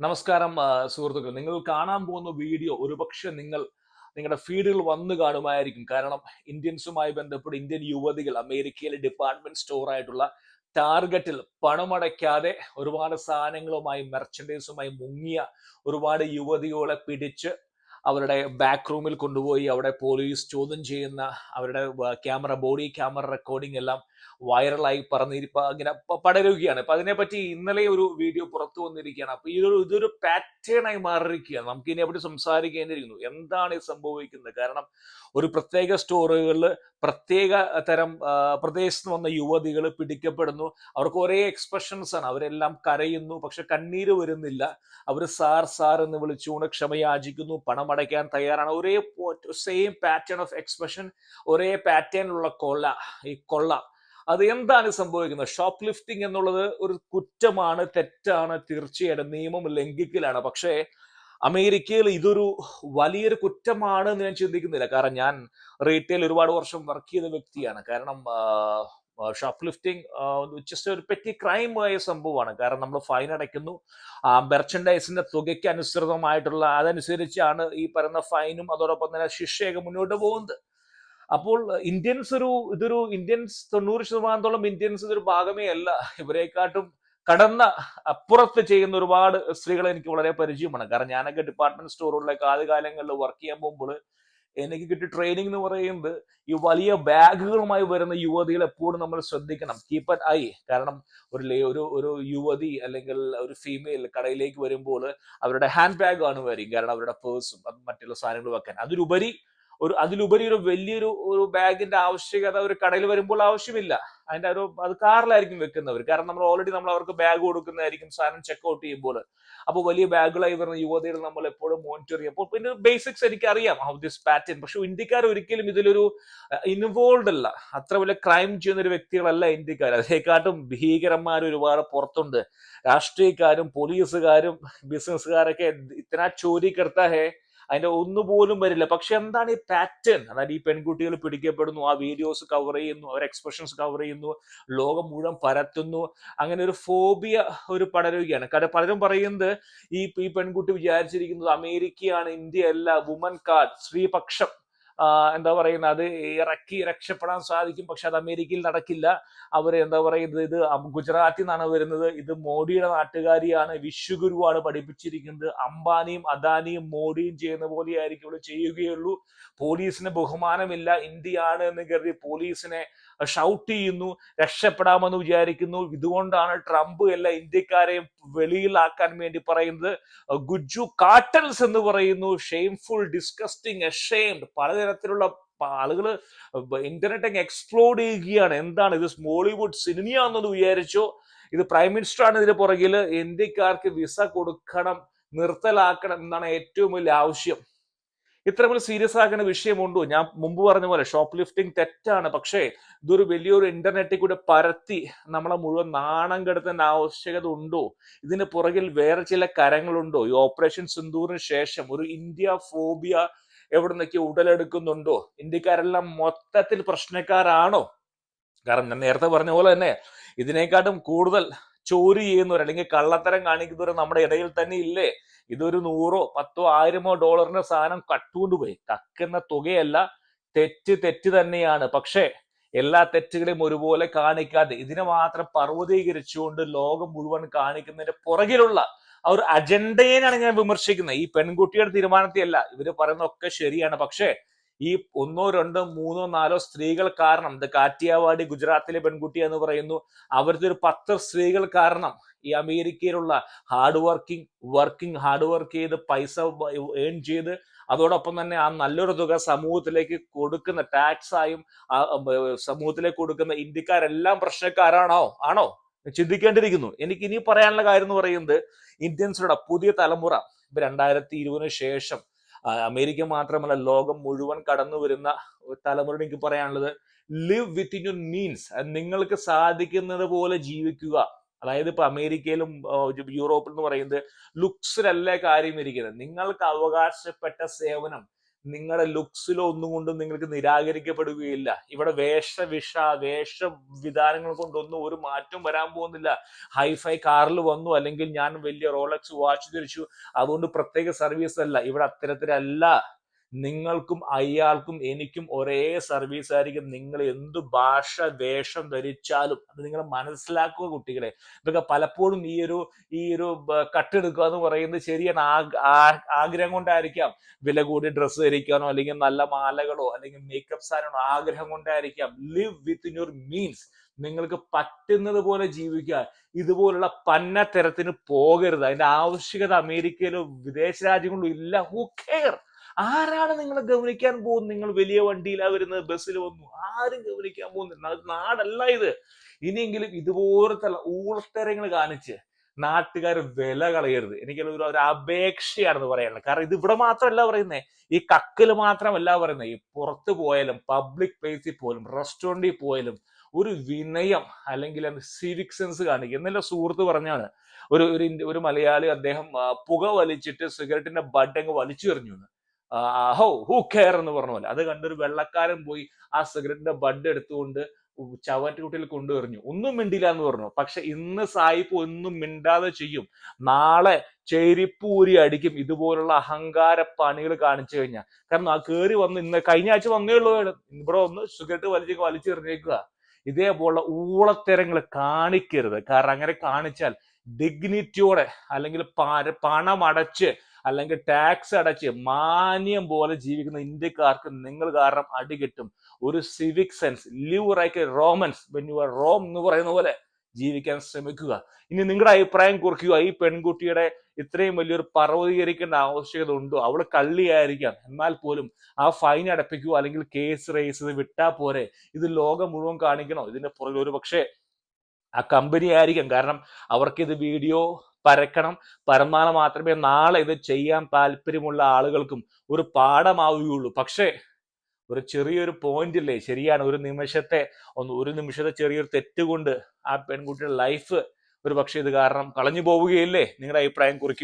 നമസ്കാരം സുഹൃത്തുക്കൾ. നിങ്ങൾ കാണാൻ പോകുന്ന വീഡിയോ ഒരുപക്ഷെ നിങ്ങൾ നിങ്ങളുടെ ഫീഡുകൾ വന്നു കാണുമായിരിക്കും. കാരണം ഇന്ത്യൻസുമായി ബന്ധപ്പെട്ട് ഇന്ത്യൻ യുവതികൾ അമേരിക്കയിലെ ഡിപ്പാർട്ട്മെന്റ് സ്റ്റോർ ആയിട്ടുള്ള ടാർഗറ്റിൽ പണമടയ്ക്കാതെ ഒരുപാട് സാധനങ്ങളുമായി മെർച്ചൻഡൈസുമായി മുങ്ങിയ ഒരുപാട് യുവതികളെ പിടിച്ച് അവരുടെ ബാക്ക് റൂമിൽ കൊണ്ടുപോയി അവിടെ പോലീസ് ചോദ്യം ചെയ്യുന്ന അവരുടെ ക്യാമറ ബോഡി ക്യാമറ റെക്കോർഡിംഗ് എല്ലാം വൈറലായി പറഞ്ഞിരിപ്പ ഇങ്ങനെ പടരുകയാണ്. അപ്പൊ അതിനെപ്പറ്റി ഇന്നലെ ഒരു വീഡിയോ പുറത്തു വന്നിരിക്കുകയാണ്. അപ്പൊ ഇതൊരു ഇതൊരു പാറ്റേൺ ആയി മാറിയിരിക്കുകയാണ്. നമുക്ക് ഇനി അവിടെ സംസാരിക്കേണ്ടിയിരിക്കുന്നു? എന്താണ് ഇത് സംഭവിക്കുന്നത്? കാരണം ഒരു പ്രത്യേക സ്റ്റോറുകളിൽ പ്രത്യേക തരം പ്രദേശത്ത് വന്ന യുവതികൾ പിടിക്കപ്പെടുന്നു. അവർക്ക് ഒരേ എക്സ്പ്രഷൻസ് ആണ്. അവരെല്ലാം കരയുന്നു. പക്ഷെ കണ്ണീര് വരുന്നില്ല. അവർ സാർ സാർ എന്ന് വിളിച്ചുകൊണ്ട് ക്ഷമയാചിക്കുന്നു. പണം അടയ്ക്കാൻ തയ്യാറാണ്. ഒരേ സെയിം പാറ്റേൺ ഓഫ് എക്സ്പ്രഷൻ ഒരേ പാറ്റേണിലുള്ള കൊള്ള ഈ കൊള്ള അത് എന്താണ് സംഭവിക്കുന്നത്? ഷോപ്പ് ലിഫ്റ്റിംഗ് എന്നുള്ളത് ഒരു കുറ്റമാണ് തെറ്റാണ് തീർച്ചയായിട്ടും നിയമം ലംഘിക്കലാണ്. പക്ഷേ അമേരിക്കയിൽ ഇതൊരു വലിയൊരു കുറ്റമാണ് എന്ന് ഞാൻ ചിന്തിക്കുന്നില്ല. കാരണം ഞാൻ റീറ്റെയിൽ ഒരുപാട് വർഷം വർക്ക് ചെയ്ത വ്യക്തിയാണ്. കാരണം ഷോപ്പ് ലിഫ്റ്റിംഗ് ജസ്റ്റ് ഒരു പെറ്റി ക്രൈം ആയ സംഭവമാണ്. കാരണം നമ്മൾ ഫൈൻ അടയ്ക്കുന്നു. മെർച്ചൻഡൈസിന്റെ തുകയ്ക്ക് അനുസൃതമായിട്ടുള്ള അതനുസരിച്ചാണ് ഈ പറയുന്ന ഫൈനും അതോടൊപ്പം തന്നെ ശിക്ഷയൊക്കെ മുന്നോട്ട് പോകുന്നത്. അപ്പോൾ ഇന്ത്യൻസ് ഒരു ഇതൊരു ഇന്ത്യൻസ് തൊണ്ണൂറ് ശതമാനത്തോളം ഇന്ത്യൻസ് ഇതൊരു ഭാഗമേ അല്ല. ഇവരെക്കാട്ടും കടന്ന അപ്പുറത്ത് ചെയ്യുന്ന ഒരുപാട് സ്ത്രീകളെ എനിക്ക് വളരെ പരിചയമാണ്. കാരണം ഞാനൊക്കെ ഡിപ്പാർട്ട്മെന്റ് സ്റ്റോറുകളിലൊക്കെ ആദ്യകാലങ്ങളിൽ വർക്ക് ചെയ്യാൻ പോകുമ്പോൾ എനിക്ക് കിട്ടിയ ട്രെയിനിങ് എന്ന് പറയുന്നത് ഈ വലിയ ബാഗുകളുമായി വരുന്ന യുവതികൾ എപ്പോഴും നമ്മൾ ശ്രദ്ധിക്കണം. കീപ്പ് അറ്റ് ഐ കാരണം ഒരു ഒരു ഒരു യുവതി അല്ലെങ്കിൽ ഒരു ഫീമെയിൽ കടയിലേക്ക് വരുമ്പോൾ അവരുടെ ഹാൻഡ് ബാഗാണ് വരും കാരണം അവരുടെ പേഴ്സും മറ്റുള്ള സാധനങ്ങൾ വെക്കാൻ. അതിലുപരി ഒരു അതിലുപരി ഒരു വലിയൊരു ഒരു ബാഗിന്റെ ആവശ്യകത ഒരു കടയിൽ വരുമ്പോൾ ആവശ്യമില്ല. അതിന്റെ ഒരു അത് കാറിലായിരിക്കും വെക്കുന്നവർ. കാരണം നമ്മൾ ഓൾറെഡി നമ്മൾ അവർക്ക് ബാഗ് കൊടുക്കുന്നതായിരിക്കും സാധനം ചെക്ക് ഔട്ട് ചെയ്യുമ്പോൾ. അപ്പോൾ വലിയ ബാഗുകളായി വരുന്ന യുവതികൾ നമ്മൾ എപ്പോഴും മോണിറ്റർ ചെയ്യും. അപ്പോൾ പിന്നെ ബേസിക്സ് എനിക്ക് അറിയാം ഹൗ ദിസ് പാറ്റേൺ പക്ഷെ ഇന്ത്യക്കാർ ഒരിക്കലും ഇതിലൊരു ഇൻവോൾവ് അല്ല. അത്ര വലിയ ക്രൈം ചെയ്യുന്ന ഒരു വ്യക്തികളല്ല ഇന്ത്യക്കാർ. അതേക്കാട്ടും ഭീകരന്മാർ ഒരുപാട് പുറത്തുണ്ട്. രാഷ്ട്രീയക്കാരും പോലീസുകാരും ബിസിനസ്സുകാരൊക്കെ ഇത്തന ചോരി കർത്ത അതിന്റെ ഒന്നുപോലും വരില്ല. പക്ഷെ എന്താണ് ഈ പാറ്റേൺ അതായത് ഈ പെൺകുട്ടികൾ പിടിക്കപ്പെടുന്നു ആ വീഡിയോസ് കവർ ചെയ്യുന്നു അവർ എക്സ്പ്രഷൻസ് കവർ ചെയ്യുന്നു ലോകം മുഴുവൻ പരത്തുന്നു. അങ്ങനെ ഒരു ഫോബിയ ഒരു പടരുകയാണ്. കാരണം പലരും പറയുന്നത് ഈ ഈ പെൺകുട്ടി വിചാരിച്ചിരിക്കുന്നത് അമേരിക്കയാണ് ഇന്ത്യ അല്ല വുമൻ കാർഡ് സ്ത്രീപക്ഷം. എന്താ പറയുന്നത് അത് ഇറക്കി രക്ഷപ്പെടാൻ സാധിക്കും. പക്ഷെ അത് അമേരിക്കയിൽ നടക്കില്ല. അവർ എന്താ പറയുന്നത് ഇത് ഗുജറാത്തിൽ നിന്നാണ് വരുന്നത്. ഇത് മോഡിയുടെ നാട്ടുകാരിയാണ്. വിശ്വഗുരുവാണ് പഠിപ്പിച്ചിരിക്കുന്നത്. അംബാനിയും അദാനിയും മോഡിയും ചെയ്യുന്ന പോലെയായിരിക്കും ഇവിടെ ചെയ്യുകയുള്ളൂ. പോലീസിന് ബഹുമാനമില്ല. ഇന്ത്യയാണ് എന്ന് കരുതി പോലീസിനെ ഷൗട്ട് ചെയ്യുന്നു രക്ഷപ്പെടാമെന്ന് വിചാരിക്കുന്നു. ഇതുകൊണ്ടാണ് ട്രംപ് എല്ലാ ഇന്ത്യക്കാരെയും വെളിയിലാക്കാൻ വേണ്ടി പറയുന്നത്. ഗുജു കാട്ടൽസ് എന്ന് പറയുന്നു. ഷെയിംഫുൾ ഡിസ്കസ്റ്റിംഗ് എഷെയിംഡ് പലതരത്തിലുള്ള ആളുകൾ ഇന്റർനെറ്റ് അങ്ങ് എക്സ്പ്ലോഡ് ചെയ്യുകയാണ്. എന്താണ് ഇത്? മോളിവുഡ് സിനിമയാണെന്ന് വിചാരിച്ചു? ഇത് പ്രൈം മിനിസ്റ്റർ ആണ് ഇതിന് പുറകിൽ ഇന്ത്യക്കാർക്ക് വിസ കൊടുക്കണം നിർത്തലാക്കണം എന്നാണ് ഏറ്റവും വലിയ ആവശ്യം. ഇത്രയും സീരിയസ് ആകുന്ന വിഷയമുണ്ടോ? ഞാൻ മുമ്പ് പറഞ്ഞ പോലെ ഷോപ്പ് ലിഫ്റ്റിംഗ് തെറ്റാണ്. പക്ഷേ ഇതൊരു വലിയൊരു ഇന്റർനെറ്റിൽ കൂടെ പരത്തി നമ്മളെ മുഴുവൻ നാണം കെടുത്തേണ്ട ആവശ്യകത ഉണ്ടോ? ഇതിന് പുറകിൽ വേറെ ചില കരങ്ങളുണ്ടോ? ഈ ഓപ്പറേഷൻ സിന്ദൂറിന് ശേഷം ഒരു ഇന്ത്യ ഫോബിയ എവിടെ നിന്നൊക്കെ ഉടലെടുക്കുന്നുണ്ടോ? ഇന്ത്യക്കാരെല്ലാം മൊത്തത്തിൽ പ്രശ്നക്കാരാണോ? കാരണം ഞാൻ നേരത്തെ പറഞ്ഞ പോലെ തന്നെ ഇതിനേക്കാട്ടും കൂടുതൽ ചോരി ചെയ്യുന്നവർ അല്ലെങ്കിൽ കള്ളത്തരം കാണിക്കുന്നവർ നമ്മുടെ ഇടയിൽ തന്നെ ഇല്ലേ? ഇതൊരു നൂറോ പത്തോ ആയിരമോ ഡോളറിന്റെ സാധനം കട്ടുകൊണ്ടുപോയി. കക്കുന്ന തുകയല്ല തെറ്റ് തെറ്റ് തന്നെയാണ്. പക്ഷേ എല്ലാ തെറ്റുകളെയും ഒരുപോലെ കാണിക്കാതെ ഇതിനെ മാത്രം പർവതീകരിച്ചുകൊണ്ട് ലോകം മുഴുവൻ കാണിക്കുന്നതിന്റെ പുറകിലുള്ള ആ ഒരു അജണ്ടയെയാണ് ഞാൻ വിമർശിക്കുന്നത്. ഈ പെൺകുട്ടിയുടെ തീരുമാനത്തെയല്ല ഇവർ പറയുന്നതൊക്കെ ശരിയാണ്. പക്ഷേ ഈ ഒന്നോ രണ്ടോ മൂന്നോ നാലോ സ്ത്രീകൾ കാരണം കാറ്റിയാവാടി ഗുജറാത്തിലെ പെൺകുട്ടി എന്ന് പറയുന്നു അവരുടെ ഒരു പത്ത് സ്ത്രീകൾ കാരണം ഈ അമേരിക്കയിലുള്ള hard working working hard work ചെയ്ത് പൈസ ഏൺ ചെയ്ത് അതോടൊപ്പം തന്നെ ആ നല്ലൊരു തുക സമൂഹത്തിലേക്ക് കൊടുക്കുന്ന ടാക്സ് ആയും സമൂഹത്തിലേക്ക് കൊടുക്കുന്ന ഇന്ത്യക്കാരെല്ലാം പ്രശ്നക്കാരാണോ? ആണോ? ചിന്തിക്കേണ്ടിയിരിക്കുന്നു. എനിക്ക് ഇനി പറയാനുള്ള കാര്യം എന്ന് പറയുന്നത് ഇന്ത്യൻസിലുള്ള പുതിയ തലമുറ രണ്ടായിരത്തി ഇരുപതിനു ശേഷം അമേരിക്ക മാത്രമല്ല ലോകം മുഴുവൻ കടന്നു വരുന്ന തലമുറ എനിക്ക് പറയാനുള്ളത് ലിവ് വിത്തിൻ യുവർ മീൻസ് നിങ്ങൾക്ക് സാധിക്കുന്നത് പോലെ ജീവിക്കുക. അതായത് ഇപ്പൊ അമേരിക്കയിലും യൂറോപ്പിലും എന്ന് പറയുന്നത് ലുക്സിലല്ല കാര്യം ഇരിക്കുന്നത്. നിങ്ങൾക്ക് അവകാശപ്പെട്ട സേവനം നിങ്ങളുടെ ലുക്സിലോ ഒന്നും കൊണ്ടും നിങ്ങൾക്ക് നിരാകരിക്കപ്പെടുകയില്ല. ഇവിടെ വേഷവിഷ വേഷ വിധാനങ്ങൾ കൊണ്ടൊന്നും ഒരു മാറ്റം വരാൻ പോകുന്നില്ല. ഹൈഫൈ കാറിൽ വന്നു അല്ലെങ്കിൽ ഞാൻ വലിയ റോളക്സ് വാച്ച് ധരിച്ചു. അതുകൊണ്ട് പ്രത്യേക സർവീസ് അല്ല. ഇവിടെ അത്തരത്തിലല്ല. നിങ്ങൾക്കും അയാൾക്കും എനിക്കും ഒരേ സർവീസ് ആയിരിക്കും. നിങ്ങൾ എന്തു ഭാഷ വേഷം ധരിച്ചാലും അത് നിങ്ങൾ മനസ്സിലാക്കുക കുട്ടികളെ. ഇതൊക്കെ പലപ്പോഴും ഈ ഒരു ഈ ഒരു കട്ടെടുക്കുക എന്ന് പറയുന്നത് ശരിയാണ്. ആഗ്രഹം കൊണ്ടായിരിക്കാം. വില കൂടി ഡ്രസ്സ് ധരിക്കാനോ അല്ലെങ്കിൽ നല്ല മാലകളോ അല്ലെങ്കിൽ മേക്കപ്പ് സാധനങ്ങളോ ആഗ്രഹം കൊണ്ടായിരിക്കാം. Live with in your means നിങ്ങൾക്ക് പറ്റുന്നത് പോലെ ജീവിക്കുക. ഇതുപോലുള്ള പന്നത്തരത്തിന് പോകരുത്. അതിന്റെ ആവശ്യകത അമേരിക്കയിലോ വിദേശ രാജ്യങ്ങളിലോ ഇല്ല. ഹു കെയർ ആരാണ് നിങ്ങളെ ഗവനിക്കാൻ പോകുന്നത്? നിങ്ങൾ വലിയ വണ്ടിയിലാ വരുന്നത് ബസ്സിൽ വന്നു. ആരും ഗവനിക്കാൻ പോകുന്നില്ല. അത് നാടല്ല ഇത്. ഇനിയെങ്കിലും ഇതുപോലത്തെ ഊളത്തരങ്ങൾ കാണിച്ച് നാട്ടുകാർ വില കളയരുത്. എനിക്ക് ഒരു അപേക്ഷയാണെന്ന് പറയാനുള്ളത് കാരണം ഇത് ഇവിടെ മാത്രമല്ല പറയുന്നത് ഈ കക്കിൽ മാത്രമല്ല പറയുന്നത് ഈ പുറത്ത് പോയാലും പബ്ലിക് പ്ലേസിൽ പോലും റെസ്റ്റോറന്റിൽ പോയാലും ഒരു വിനയം അല്ലെങ്കിൽ സിവിക് സെൻസ് കാണിക്കുക എന്നല്ല സുഹൃത്ത് പറഞ്ഞാണ്. ഒരു ഒരു മലയാളി അദ്ദേഹം പുക വലിച്ചിട്ട് സിഗരറ്റിന്റെ ബഡ് അങ്ങ് വലിച്ചു എറിഞ്ഞു ഹോ ഹൂ കെയർ എന്ന് പറഞ്ഞ പോലെ. അത് കണ്ടൊരു വെള്ളക്കാരൻ പോയി ആ സിഗരറ്റിന്റെ ബഡ് എടുത്തുകൊണ്ട് ചവറ്റുകുട്ടിയിൽ കൊണ്ടുവരിഞ്ഞു ഒന്നും മിണ്ടില്ല എന്ന് പറഞ്ഞു. പക്ഷെ ഇന്ന് സായിപ്പ് ഒന്നും മിണ്ടാതെ ചെയ്യും. നാളെ ചെരിപ്പൂരി അടിക്കും. ഇതുപോലുള്ള അഹങ്കാര പണികൾ കാണിച്ചു കഴിഞ്ഞാൽ. കാരണം ആ കയറി വന്ന് ഇന്ന് കഴിഞ്ഞ ആഴ്ച വന്നേ ഉള്ളൂ. ഇവിടെ ഒന്ന് സിഗരറ്റ് വലിച്ച് വലിച്ചെറിഞ്ഞേക്കുക ഇതേപോലുള്ള ഊളത്തരങ്ങൾ കാണിക്കരുത്. കാരണം അങ്ങനെ കാണിച്ചാൽ ഡിഗ്നിറ്റിയോടെ അല്ലെങ്കിൽ പണമടച്ച് അല്ലെങ്കിൽ ടാക്സ് അടച്ച് മാന്യം പോലെ ജീവിക്കുന്ന ഇന്ത്യക്കാർക്ക് നിങ്ങൾ കാരണം അടി കിട്ടും. ഒരു civic sense live like Romans when you are Rome എന്ന് പറയുന്ന പോലെ ജീവിക്കാൻ ശ്രമിക്കുക. ഇനി നിങ്ങളുടെ അഭിപ്രായം കുറിക്കുക. ഈ പെൺകുട്ടിയുടെ ഇത്രയും വലിയൊരു പർവതീകരിക്കേണ്ട ആവശ്യകത ഉണ്ടോ? അവൾ കള്ളിയായിരിക്കാം. എന്നാൽ പോലും ആ ഫൈൻ അടപ്പിക്കുക അല്ലെങ്കിൽ കേസ് റേസ് വിട്ടാ പോരെ. ഇത് ലോകം മുഴുവൻ കാണിക്കണോ? ഇതിന്റെ പുറകിൽ ഒരു പക്ഷേ ആ കമ്പനി ആയിരിക്കും. കാരണം അവർക്ക് ഇത് വീഡിയോ പരക്കണം. പരന്നാൽ മാത്രമേ നാളെ ഇത് ചെയ്യാൻ താല്പര്യമുള്ള ആളുകൾക്കും ഒരു പാഠമാവുകയുള്ളൂ. പക്ഷേ ഒരു ചെറിയൊരു പോയിന്റ് ഇല്ലേ? ശരിയാണ് ഒരു നിമിഷത്തെ ഒന്ന് ഒരു നിമിഷത്തെ ചെറിയൊരു തെറ്റ് കൊണ്ട് ആ പെൺകുട്ടിയുടെ ലൈഫ് ഒരു പക്ഷേ ഇത് കാരണം കളഞ്ഞു പോവുകയില്ലേ? നിങ്ങളുടെ അഭിപ്രായം കുറിക്കുക